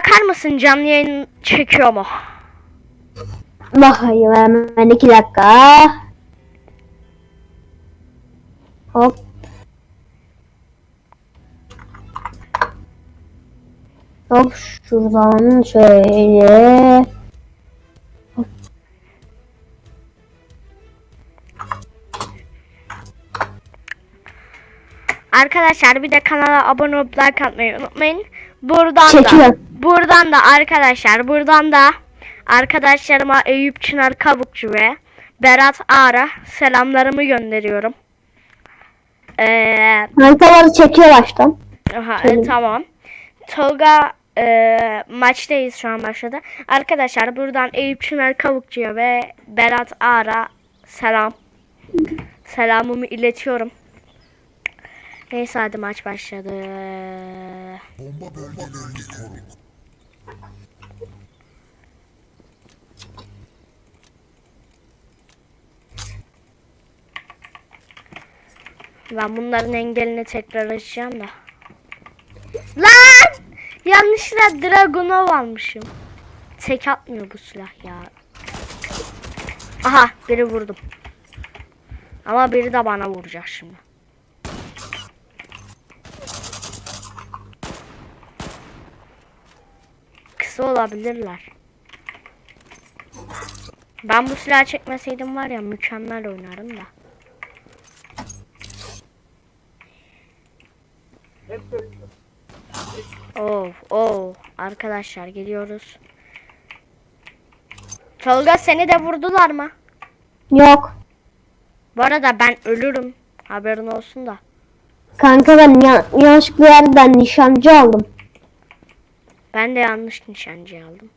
bakar mısın canlı yayın çekiyor mu? Bakayım hemen iki dakika. Hop. Hop şuradan şöyle. Hop. Arkadaşlar bir de kanala abone olup like atmayı unutmayın. Buradan Çekiyor. da buradan da arkadaşlar buradan da arkadaşlarıma Eyüp Çınar Kabukçu ve Berat Ağra selamlarımı gönderiyorum. Ee, çekiyor baştan. aha, e, tamam. Tolga e, maçtayız şu an başladı. Arkadaşlar buradan Eyüp Çınar Kavukçu'ya ve Berat Ağra selam. Selamımı iletiyorum. Neyse hadi maç başladı. Bomba bölgelerini koru. Ben bunların engelini tekrar açacağım da. Lan! Yanlışlıkla Dragunov almışım. Tek atmıyor bu silah ya. Aha biri vurdum. Ama biri de bana vuracak şimdi. Kısa olabilirler. Ben bu silahı çekmeseydim var ya mükemmel oynarım da. Oh, oh. Arkadaşlar geliyoruz. Tolga seni de vurdular mı? Yok. Bu arada ben ölürüm. Haberin olsun da. Kanka ben ya yanlışlıkla yerden nişancı aldım. Ben de yanlış nişancı aldım.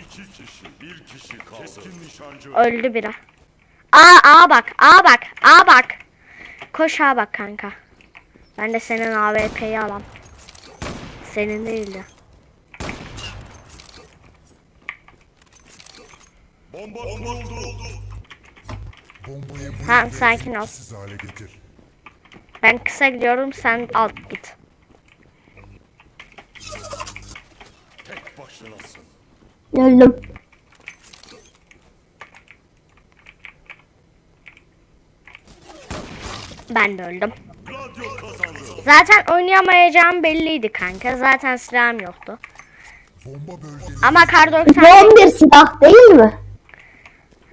İki kişi, bir kişi kaldı. Keskin nişancı. Öldü biri. Aa, aa bak, aa bak, aa bak. Koş aa bak kanka. Ben de senin AWP'yi alam. Senin değildi. Bomba kuruldu. Bombayı Tamam, sakin ol. etkisiz hale getir. Ben kısa gidiyorum, sen alt git. Öldüm. Ben de öldüm. Zaten oynayamayacağım belliydi kanka. Zaten silahım yoktu. Ama kar 98 Drone bir silah değil mi?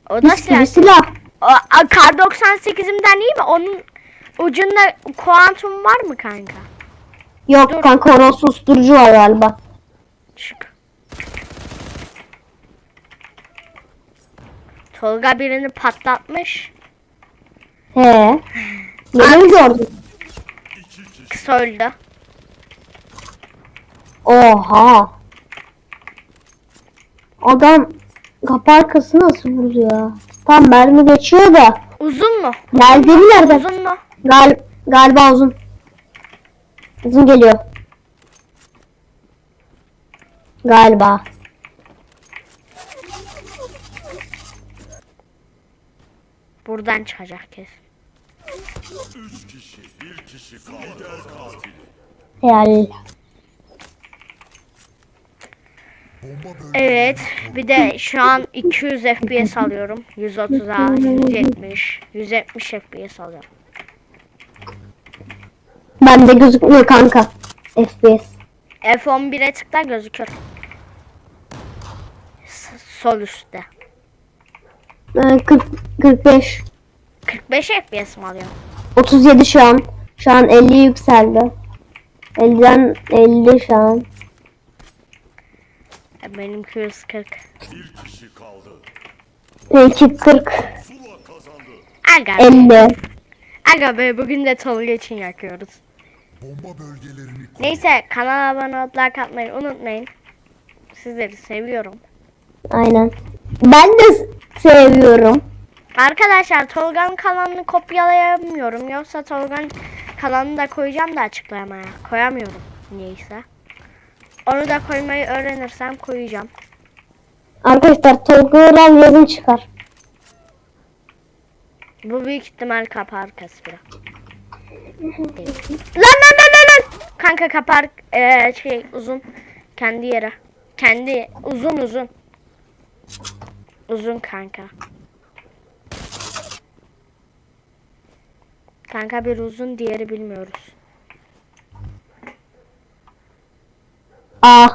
o da gibi silah. silah. O, a, kar 98'imden iyi mi? Onun ucunda kuantum var mı kanka? Yok Dur. kanka onun susturucu var galiba. Tolga birini patlatmış. He. Yeni gördüm. Kısa öldü. Oha. Adam kapı arkası nasıl vurdu ya? Tam mermi geçiyor da. Uzun mu? Geldiği nereden? Uzun mu? Gal galiba uzun. Uzun geliyor. Galiba. Buradan çıkacak kesin. Üç kişi, bir kişi. Lider katil. Helal. Evet. Bir de şu an 200 FPS alıyorum. 130'a 170. 170 FPS alıyorum. Bende gözükmüyor kanka. FPS. F11'e tıkla gözükür. S- sol üstte. Ee, 40 45 45 FPS mi alıyorum? 37 şu an. Şu an 50 yükseldi. 50'den 50 şu an. Benimki 140. bir kişi kaldı. Belki 40 Zula kazandı. Aga, 50. aga be bugün de Tolga için yakıyoruz. Bomba bölgelerini. Neyse kanala abone olup like atmayı unutmayın. Sizleri seviyorum. Aynen. Ben de seviyorum. Arkadaşlar Tolga'nın kanalını kopyalayamıyorum. Yoksa Tolga'nın kanalını da koyacağım da açıklamaya. Koyamıyorum niyeyse. Onu da koymayı öğrenirsem koyacağım. Arkadaşlar Tolga Ural yazın çıkar. Bu büyük ihtimal kapı arkası bile. Lan lan lan lan lan. Kanka kapar eee, şey uzun. Kendi yere. Kendi uzun uzun. Uzun kanka. Kanka bir uzun diğeri bilmiyoruz. A.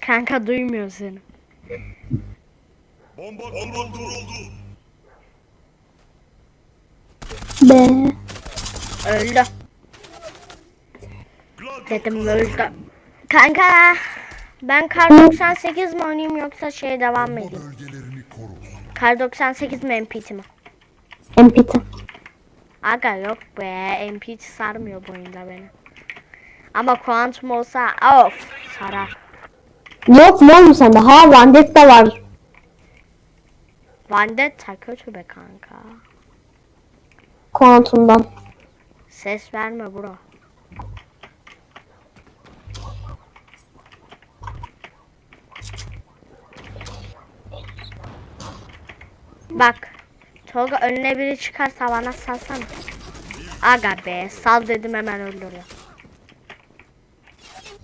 Kanka duymuyor seni. Bomba kuruldu. B. Öldü. Dedim öldü. Kanka ben kar 98 mi oynayayım yoksa şey devam mı edeyim? Kar 98 mi MPT mi? MPT. Aga yok be MPT sarmıyor bu oyunda beni. Ama Quantum olsa of sarar. Yok mu oğlum sende? Ha Vandetta var. Vendetta kötü be kanka. Quantum'dan. Ses verme bro. Bak. Tolga önüne biri çıkarsa bana salsana. Aga be sal dedim hemen öldürüyor.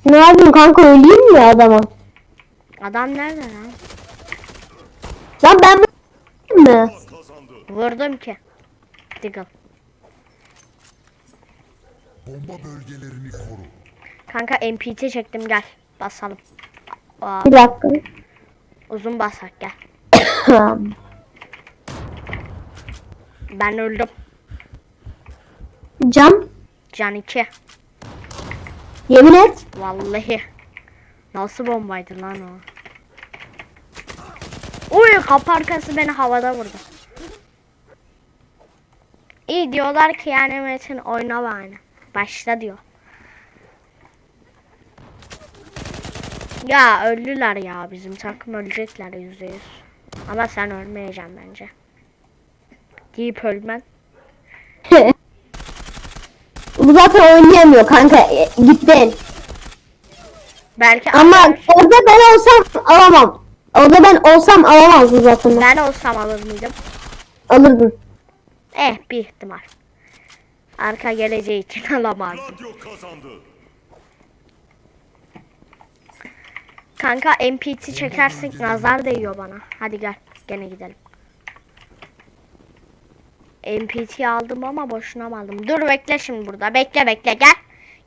Ne yapayım kanka öleyim mi adama? Adam nerede lan? Lan ben mi? Vurdum ki. Diggle. Bomba bölgelerini koru. Kanka MPT çektim gel. Basalım. Aa, Bir dakika. uzun basak gel. Ben öldüm. Cam. Can 2. Yemin et. Vallahi. Nasıl bombaydı lan o? Uy kapı arkası beni havada vurdu. İyi diyorlar ki yani Metin oyna bana. Başla diyor. Ya öldüler ya bizim takım ölecekler yüzde yüz. Ama sen ölmeyeceksin bence. Deyip ölmen. Bu zaten oynayamıyor kanka. E, Gittin. Belki Ama alır. orada ben olsam alamam. Orada ben olsam alamazdım zaten. ben olsam alır mıydım? Alırdın. Eh bir ihtimal. Arka geleceği için alamazdım. Kanka MPT çekersek nazar değiyor bana. Hadi gel. Gene gidelim. MPT aldım ama boşuna mı aldım? Dur bekle şimdi burada. Bekle bekle gel.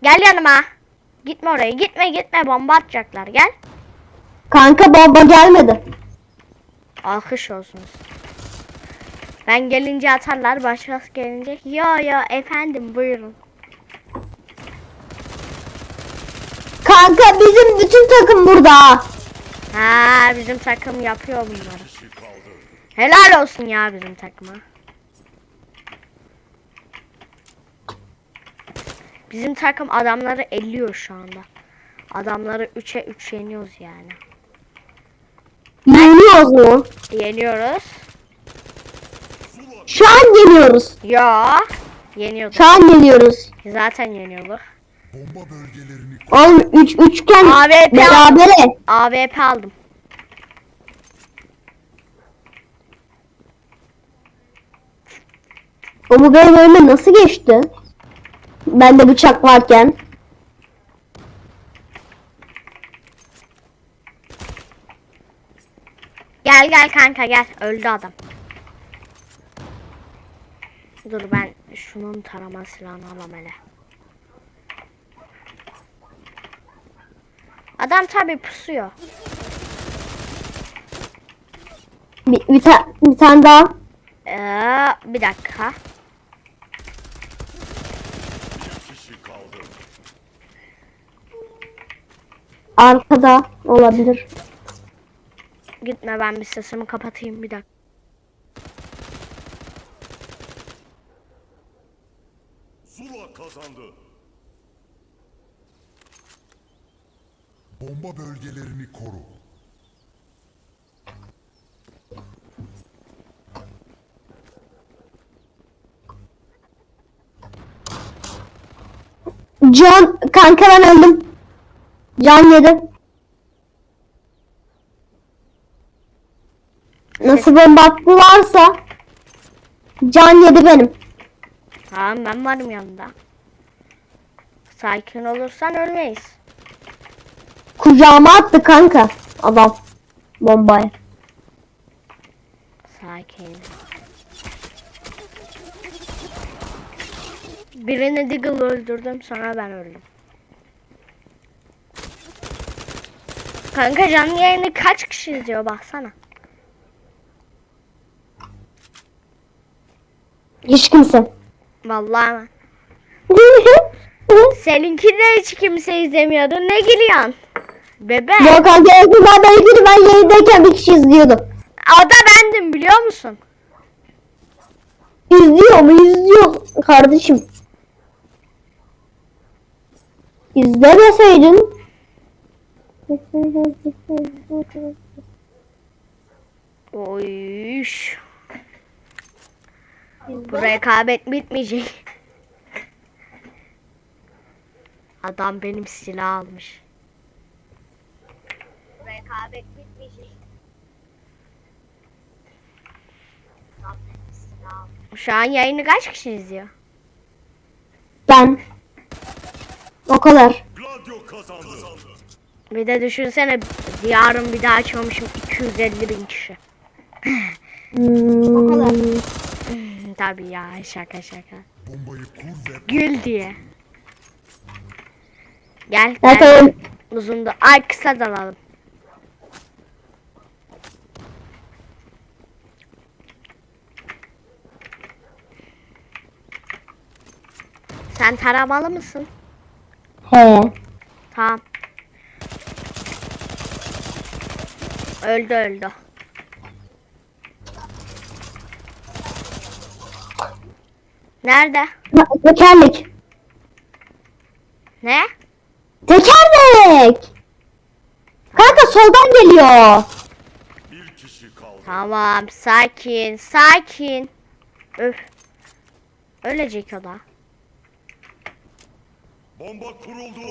Gel yanıma. Gitme oraya. Gitme gitme. Bomba atacaklar. Gel. Kanka bomba gelmedi. Alkış olsun. Ben gelince atarlar. Başkası gelince. Yo yo efendim buyurun. Kanka bizim bütün takım burada. Ha bizim takım yapıyor bunları. Helal olsun ya bizim takıma. Bizim takım adamları elliyor şu anda. Adamları 3'e 3 yeniyoruz yani. Yeniyoruz mu? Yeniyoruz. Şu an yeniyoruz. Ya yeniyorduk. Şu an yeniyoruz. Zaten yeniyorduk. Bomba bölgelerini Oğlum 3 üç, üçgen AWP berabere. AWP aldım. O bu önüme nasıl geçti? Bende bıçak varken. Gel gel kanka gel. Öldü adam. Dur ben şunun tarama silahını alam hele. Adam tabi pusuyor. Bir, bir, ta- bir tane daha. Ee, bir dakika. kişi kaldı. Arkada olabilir. Gitme ben bir sesimi kapatayım bir dakika. Zula kazandı. Bomba bölgelerini koru. Can kanka ben öldüm. Can yedi. Nasıl bomba attılarsa Can yedi benim. Tamam ben varım yanında. Sakin olursan ölmeyiz. Kucağıma attı kanka. Adam. Bombayı. Sakin. Birini Diggle öldürdüm sonra ben öldüm. Kanka canlı yayını kaç kişi izliyor baksana. Hiç kimse. Vallahi ben. Seninki de hiç kimse izlemiyordu. Ne gülüyorsun? Bebe. Yok kanka ben ilgili ben yayındayken bir kişi izliyordu. O da bendim biliyor musun? İzliyor mu? İzliyor kardeşim. İzlemeseydin. Oyş. Bu rekabet bitmeyecek. Adam benim silah almış. Rekabet bitmeyecek. Adam benim silah almış. Şu an yayını kaç kişi izliyor? Ben. O kadar. Gladio kazandı. Bir de düşünsene yarın bir daha açmamışım 250 bin kişi. Hmm, Tabii ya şaka şaka. Bombayı kur ve Gül diye. Gel tamam. Uzun da. Ay kısa dalalım. Sen taramalı mısın? He. Tamam. Öldü öldü. Nerede? Tekerlek. Ne? Tekerlek. Kanka soldan geliyor. bir kişi kaldı. Tamam sakin sakin. Öf. Ölecek o da. Bomba kuruldu.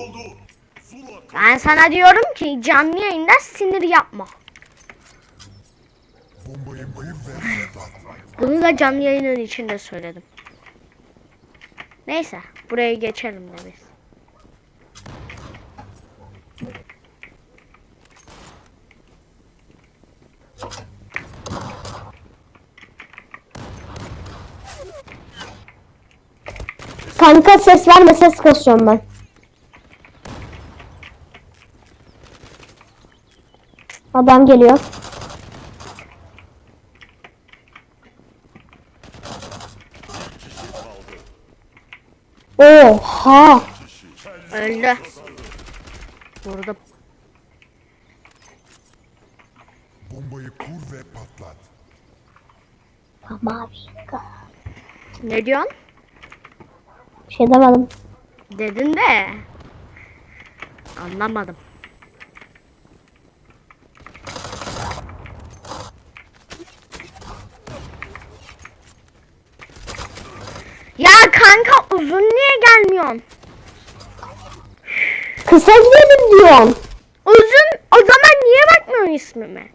Kazandı. Ben sana diyorum ki canlı yayında sinir yapma. Bombayı kur ve. Bunu da canlı yayının içinde söyledim. Neyse buraya geçelim de biz. Kanka ses verme ses kasıyorum ben. Adam geliyor. Oha. Öldü. Vurdum. Bombayı kur ve patlat. Tamam. Ne diyorsun? Bir şey demedim. Dedin de. Anlamadım. Ya kanka uzun niye gelmiyorsun? Kısa gidelim diyorsun. Uzun o zaman niye bakmıyorsun ismime?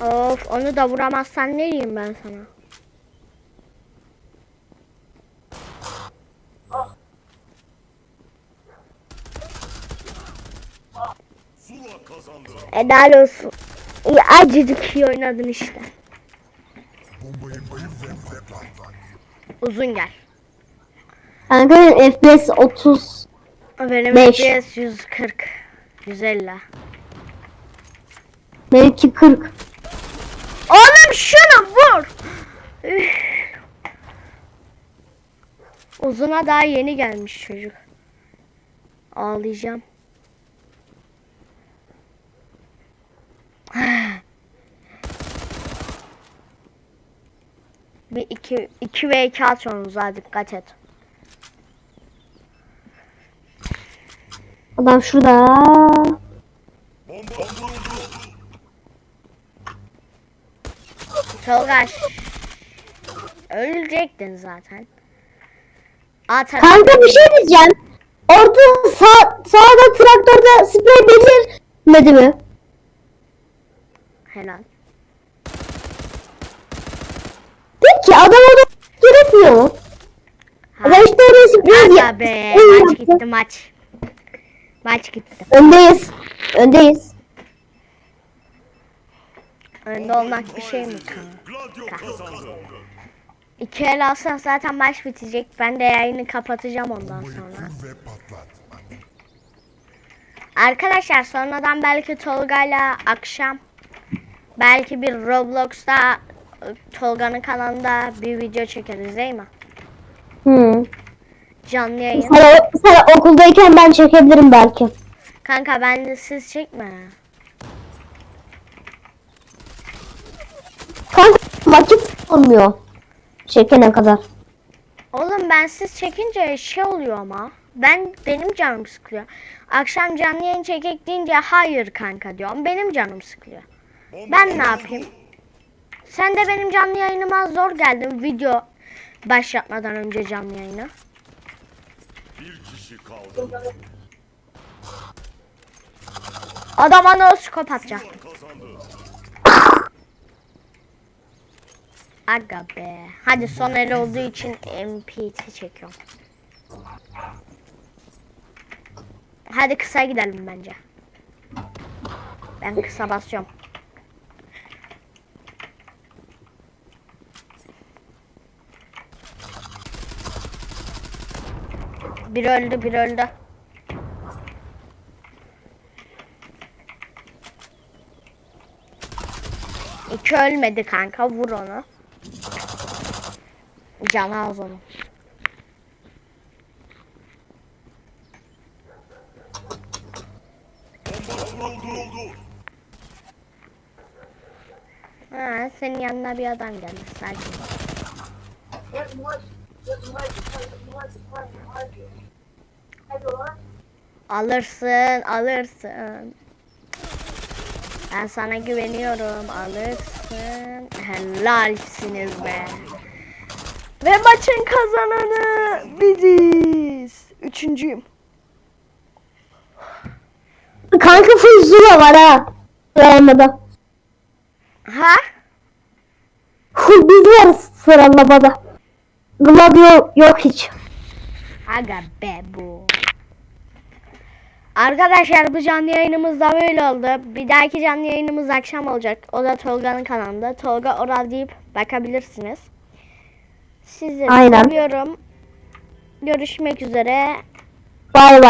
Of onu da vuramazsan ne diyeyim ben sana? Helal olsun. İyi, acıcık iyi oynadın işte. Uzun gel. Kanka FPS 30. Benim Beş. FPS 140. 150. Benimki 40. Oğlum şunu vur. Üf. Uzuna daha yeni gelmiş çocuk. Ağlayacağım. Bir iki, iki ve iki atıyorsunuz ha dikkat et. Adam şurada. Tolga. Ölecektin zaten. A tarafı- Kanka bir şey diyeceğim. Orada sağ, sağda traktörde sprey belirmedi mi? Helal. Peki adam orada gerekmiyor mu? Adam işte oraya sprey Aga be maç yaptı. gitti maç. Maç gitti. Öndeyiz. Öndeyiz. Önde olmak bir şey mi. İki el alsak zaten maç bitecek. Ben de yayını kapatacağım ondan sonra. Arkadaşlar sonradan belki Tolga'yla akşam belki bir Roblox'ta Tolga'nın kanalında bir video çekeriz değil mi? Hmm. Canlı yayın. Sen, sen okuldayken ben çekebilirim belki. Kanka ben de siz çekme. Kanka vakit olmuyor. Çekene kadar. Oğlum ben siz çekince şey oluyor ama. Ben benim canım sıkılıyor. Akşam canlı yayın çekek deyince hayır kanka diyorum. Benim canım sıkılıyor. Ben ne yapayım? Sen de benim canlı yayınıma zor geldin video başlatmadan önce canlı yayını. Bir kişi kaldı. Adama no scope atacak. Aga be. Hadi son el olduğu için MPT çekiyorum. Hadi kısa gidelim bence. Ben kısa basıyorum. Bir öldü, bir öldü. İki ölmedi kanka, vur onu. Canı az onu. Ha, senin yanına bir adam geldi sakin. Alırsın, alırsın. Ben sana güveniyorum, alırsın. Helalsiniz be. Ve maçın kazananı biziz. Üçüncüyüm. Kanka full zula var ha. Sıralamada. Ha? Biz varız sıralamada. Gladio yok hiç. Aga be bu. Arkadaşlar bu canlı yayınımız da böyle oldu. Bir dahaki canlı yayınımız akşam olacak. O da Tolga'nın kanalında. Tolga Oral deyip bakabilirsiniz. Sizleri Aynen. seviyorum. Görüşmek üzere. Bay bay.